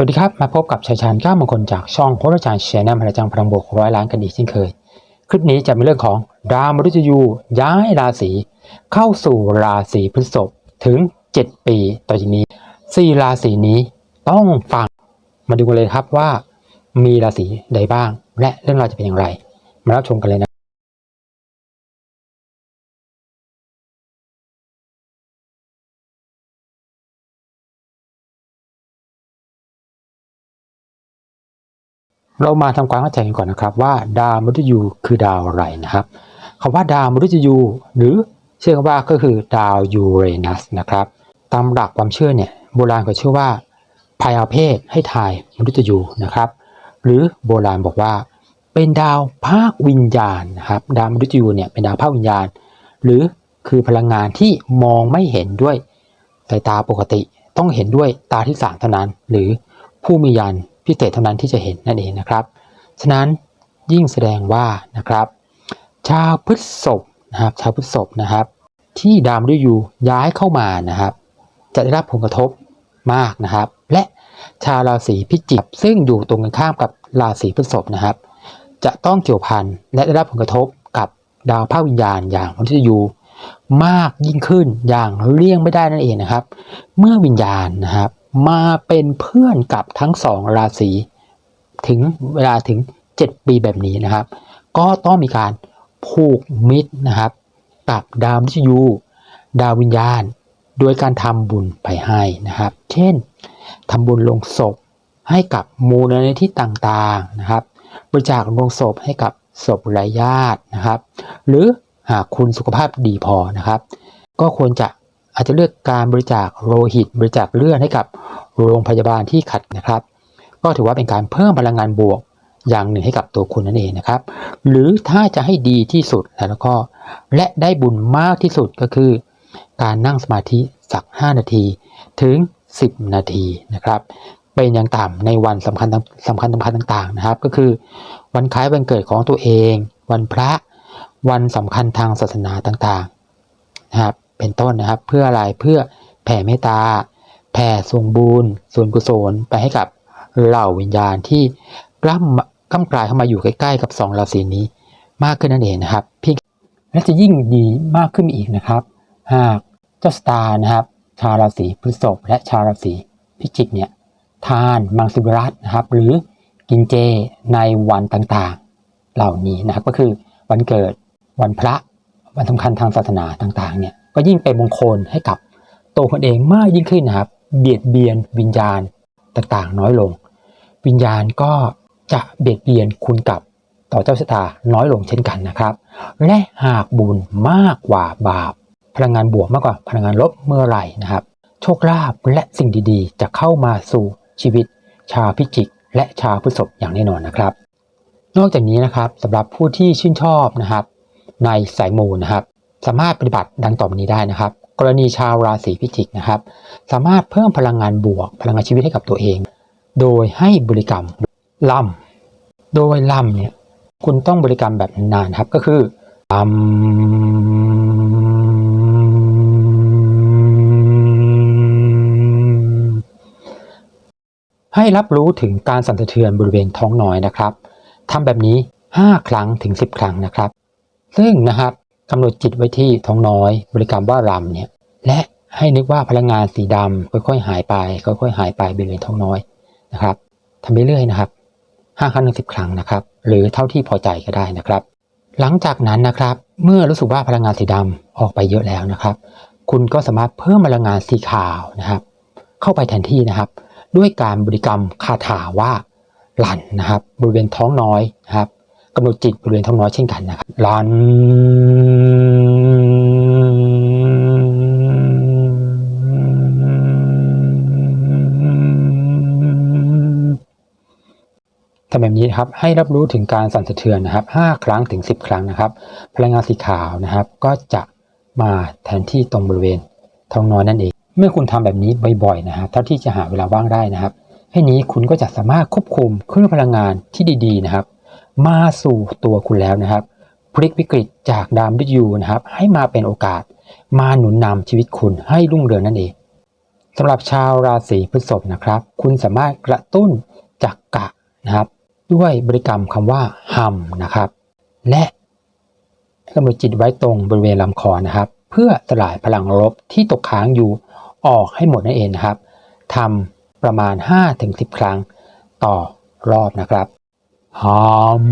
สวัสดีครับ มาพบกับชัยชาญก้ามงคลจากช่องโหราจารย์แชนแนลพระจังพลังบวกร้อยล้านกันอีกเช่นเคย คลิปนี้จะเป็นเรื่องของดาวมฤตยูย้ายราศีเข้าสู่ราศีพฤษภถึง 7 ปีต่อจากนี้4ราศีนี้ต้องฟังมาดูกันเลยครับว่า มีราศีใดบ้าง และเรื่องราวจะเป็นอย่างไร มารับชมกันเลยนะ เรามาทำความเข้าใจกันก่อนนะครับว่าดาวมฤตยูคือดาวอะไรนะครับคำว่าดาวมฤตยูหรือเชื่อกันว่าก็คือดาวยูเรนัสนะครับ ตามหลักความเชื่อเนี่ยโบราณก็เชื่อว่าพายอาเพศให้ทายมฤตยูนะครับ หรือโบราณบอกว่า เป็นดาวภาควิญญาณนะครับ ดาวมฤตยูเนี่ยเป็นดาวภาควิญญาณ หรือคือพลังงานที่มองไม่เห็นด้วยสายตาปกติต้องเห็นด้วยตาที่สามเท่านั้น หรือผู้มียาน พิเศษเท่านั้นที่จะเห็นนั่นเองนะครับ ฉะนั้นยิ่งแสดงว่านะครับ ชาวพฤษภนะครับ ชาวพฤษภนะครับ ที่ดาวมฤตยูย้ายเข้ามานะครับ จะได้รับผลกระทบมากนะครับ และชาวราศีพิจิกซึ่งอยู่ตรงกันข้ามกับราศีพฤษภนะครับ จะต้องเกี่ยวพันและได้รับผลกระทบกับดาวภาควิญญาณอย่างมฤตยูมากยิ่งขึ้นอย่างเลี่ยงไม่ได้นั่นเองนะครับ เมื่อวิญญาณนะครับ มาเป็นเพื่อนกับทั้งสองราศีถึงเวลาถึง 7 ปีแบบนี้นะครับ ก็ต้องมีการผูกมิตรนะครับ กับดาวมฤตยู ดาววิญญาณ โดยการทำบุญไปให้นะครับ เช่นทำบุญลงศพให้กับมูลนิธิต่างๆนะครับ บริจาคลงศพให้กับศพไร้ญาตินะครับ หรือหากคุณสุขภาพดีพอนะครับ ก็ควรจะ อาจจะเลือกการบริจาคโลหิต บริจาคเลือดให้กับโรงพยาบาลที่ขัดนะครับ ก็ถือว่าเป็นการเพิ่มพลังงานบวกอย่างหนึ่งให้กับตัวคุณนั่นเองนะครับ หรือถ้าจะให้ดีที่สุดแล้วก็ และได้บุญมากที่สุดก็คือ การนั่งสมาธิสัก 5 นาทีถึง 10 นาทีนะครับเป็นอย่างต่ำในวันสำคัญสำคัญสำคัญต่างๆนะครับ ก็คือวันคล้ายวันเกิดของตัวเอง วันพระวันสำคัญทางศาสนาต่างๆนะครับ เป็นต้นนะครับ เพื่ออะไรเพื่อแผ่เมตตา แผ่ส่งบุญส่วนกุศลไปให้กับเหล่าวิญญาณที่กล้ำกล้ำกลายเข้ามาอยู่ใกล้ๆกับสองราศีนี้ มากขึ้นนั่นเองนะครับพี่และจะยิ่งดีมากขึ้นอีกนะครับ หากเจ้าสตาร์นะครับ ชาวราศีพฤษภและชาวราศีพิจิกเนี่ยทานมังสวิรัตนะครับ หรือกินเจในวันต่างๆ เหล่านี้นะครับก็คือวันเกิดวันพระวันสำคัญทางศาสนาต่างๆเนี่ย ก็ยิ่งเป็นมงคลให้กับตัวคนเองมากยิ่งขึ้นนะครับ เบียดเบียนวิญญาณต่างๆ น้อยลง วิญญาณก็จะเบียดเบียนคุณกับต่อเจ้าชะตาน้อยลงเช่นกันนะครับ และหากบุญมากกว่าบาป พลังงานบวกมากกว่าพลังงานลบเมื่อไหร่นะครับ โชคลาภและสิ่งดีๆ จะเข้ามาสู่ชีวิต ชาวพิจิก และชาวพฤษภอย่างแน่นอนนะครับ นอกจากนี้นะครับสำหรับผู้ที่ชื่นชอบนะครับ ในสายมูนะครับ สามารถปฏิบัติดังต่อไปนี้ได้นะครับ กรณีชาวราศีพิจิกนะครับ สามารถเพิ่มพลังงานบวก พลังงานชีวิตให้กับตัวเอง โดยให้บริกรรมลำโดยลำเนี่ยคุณต้องบริกรรมแบบนานครับก็คือลำให้รับรู้ถึงการสั่นสะเทือนบริเวณท้องน้อยนะครับทำแบบนี้ 5 ครั้งถึง 10 ครั้งนะครับ ซึ่งนะครับ กำหนดจิตไว้ที่ท้องน้อย บริกรรมว่ารำเนี่ย และให้นึกว่าพลังงานสีดำค่อยๆหายไป ค่อยๆหายไปบริเวณท้องน้อยนะครับทำไปเรื่อยๆนะครับห้าครั้งถึงสิบครั้งนะครับ หรือเท่าที่พอใจก็ได้นะครับ หลังจากนั้นนะครับ เมื่อรู้สึกว่าพลังงานสีดำออกไปเยอะแล้วนะครับ คุณก็สามารถเพิ่มพลังงานสีขาวนะครับ เข้าไปแทนที่นะครับ ด้วยการบริกรรมคาถาว่าหลันนะครับ บริเวณท้องน้อยนะครับกำหนดจิตบริเวณท้องน้อยเช่นกันนะครับหลัน นี้นะครับให้รับรู้ถึงการสั่นสะเทือนนะครับ5ครั้งถึง 10 ครั้งนะครับ พลังงานสีขาวนะครับ ก็จะมาแทนที่ตรงบริเวณท้องน้อยนั่นเอง เมื่อคุณทำแบบนี้บ่อยๆนะครับเท่าที่จะหาเวลาว่างได้นะครับให้นี้คุณก็จะสามารถควบคุมคลื่นพลังงานที่ดีๆนะครับ มาสู่ตัวคุณแล้วนะครับพลิกวิกฤตจากดามดิยูนะครับ ให้มาเป็นโอกาส มาหนุนนำชีวิตคุณให้รุ่งเรืองนั่นเองสำหรับชาวราศีพฤษภนะครับ คุณสามารถกระตุ้นจักกะนะครับ ด้วยบริกรรมคำว่าฮัมนะครับ และกำหนดจิตไว้ตรงบริเวณลำคอนะครับ เพื่อสลายพลังลบที่ตกค้างอยู่ออกให้หมดนั่นเองนะครับทำประมาณ 5-10 ครั้งต่อรอบนะครับฮัม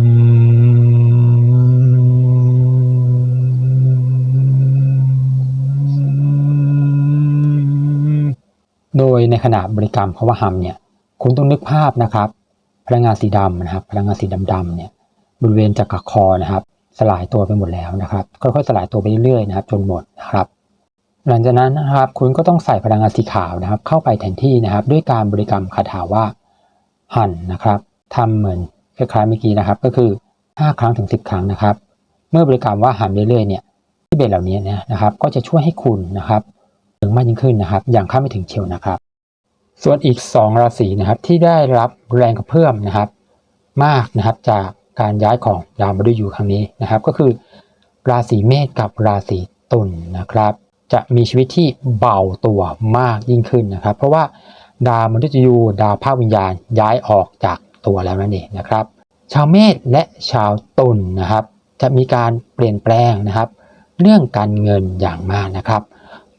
โดยในขณะบริกรรมคำว่าฮัมเนี่ยคุณต้องนึกภาพนะครับ พลังงานสีดำนะครับ พลังงานสีดำๆเนี่ยบริเวณจักรคอนะครับ สลายตัวไปหมดแล้วนะครับ ค่อยๆสลายตัวไปเรื่อยๆนะครับ จนหมดนะครับ หลังจากนั้นนะครับคุณก็ต้องใส่พลังงานสีขาวนะครับ เข้าไปแทนที่นะครับ ด้วยการบริกรรมคาถาว่าหันนะครับทำเหมือนคล้ายๆเมื่อกี้นะครับ ก็คือ 5 ครั้งถึง 10 ครั้งนะครับ เมื่อบริกรรมว่าหันเรื่อยๆเนี่ยที่เบนเหล่านี้เนี่ยนะครับ ก็จะช่วยให้คุณนะครับถึงมากยิ่งขึ้นนะครับ อย่างคาไม่ถึงเชียวนะครับ ส่วนอีก 2 ราศีนะครับที่ได้รับแรงกระเพื่อมนะครับ มากนะครับจากการย้ายของดาวมฤตยูครั้งนี้นะครับ ก็คือ ราศีเมษกับราศีตุลนะครับ จะมีชีวิตที่เบาตัวมากยิ่งขึ้นนะครับ เพราะว่าดาวมฤตยูดาวภาควิญญาณย้ายออกจากตัวแล้วนั่นเองนะครับ ชาวเมษและชาวตุลนะครับ จะมีการเปลี่ยนแปลงนะครับ เรื่องการเงินอย่างมากนะครับ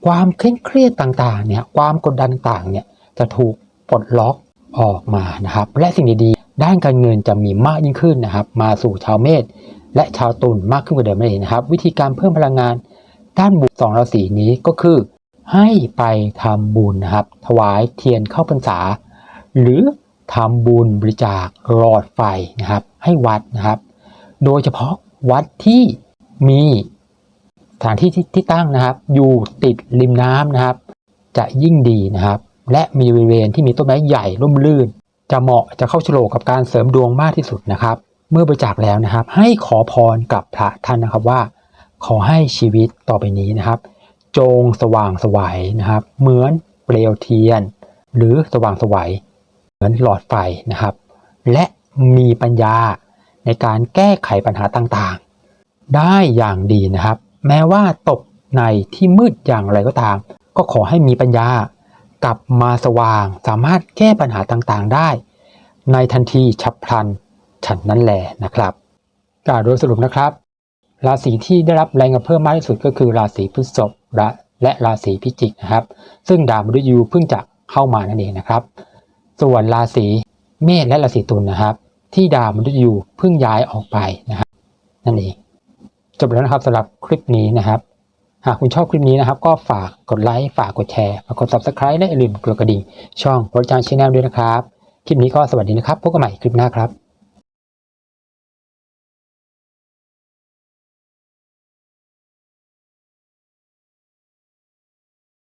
ความเคร่งเครียดต่างๆเนี่ยความกดดันต่างๆเนี่ย จะถูกปลดล็อกออกมานะครับ และสิ่งดีๆ ด้านการเงินจะมีมากยิ่งขึ้นนะครับ มาสู่ชาวเมษและชาวตุลมากขึ้นกว่าเดิมเองนะครับ วิธีการเพิ่มพลังงาน ด้านบุญสองราศีนี้ก็คือ ให้ไปทำบุญนะครับ ถวายเทียนเข้าพรรษา หรือทำบุญบริจาคหลอดไฟนะครับ ให้วัดนะครับ โดยเฉพาะวัดที่มีสถานทที่ที่ตั้งนะครับ อยู่ติดริมน้ำนะครับ จะยิ่งดีนะครับ และมีบริเวณที่มีต้นไม้ใหญ่ร่มรื่น จะเหมาะจะเข้าโฉลกกับการเสริมดวงมากที่สุดนะครับ เมื่อบริจาคแล้วนะครับ ให้ขอพรกับพระท่านนะครับว่า ขอให้ชีวิตต่อไปนี้นะครับ จงสว่างไสวัยนะครับ เหมือนเปลวเทียน หรือสว่างไสวัยเหมือนหลอดไฟนะครับ และมีปัญญาในการแก้ไขปัญหาต่างๆ ได้อย่างดีนะครับ แม้ว่าตกในที่มืดอย่างไรก็ตาม ก็ขอให้มีปัญญา กลับมาสว่างสามารถแก้ปัญหาต่างๆได้ ในทันทีฉับพลันฉันนั้นแหละนะครับกล่าวโดยสรุปนะครับ ราศีที่ได้รับแรงกระเพิ่มมากที่สุดก็คือราศีพฤษภและราศีพิจิกนะครับ ซึ่งดาวมฤตยูเพิ่งจะเข้ามานั่นเองนะครับ ส่วนราศีเมษและราศีตุลนะครับ ที่ดาวมฤตยูเพิ่งย้ายออกไปนะครับนั่นเองจบแล้วนะครับสำหรับคลิปนี้นะครับ หากคุณชอบคลิปนี้นะครับ ก็ฝากกดไลค์ฝากกดแชร์ฝากกด subscribe และอย่าลืมกดกระดิ่งช่องโปรจานชแนลด้วยนะครับ คลิปนี้ก็สวัสดีนะครับพบกันใหม่คลิปหน้าครับ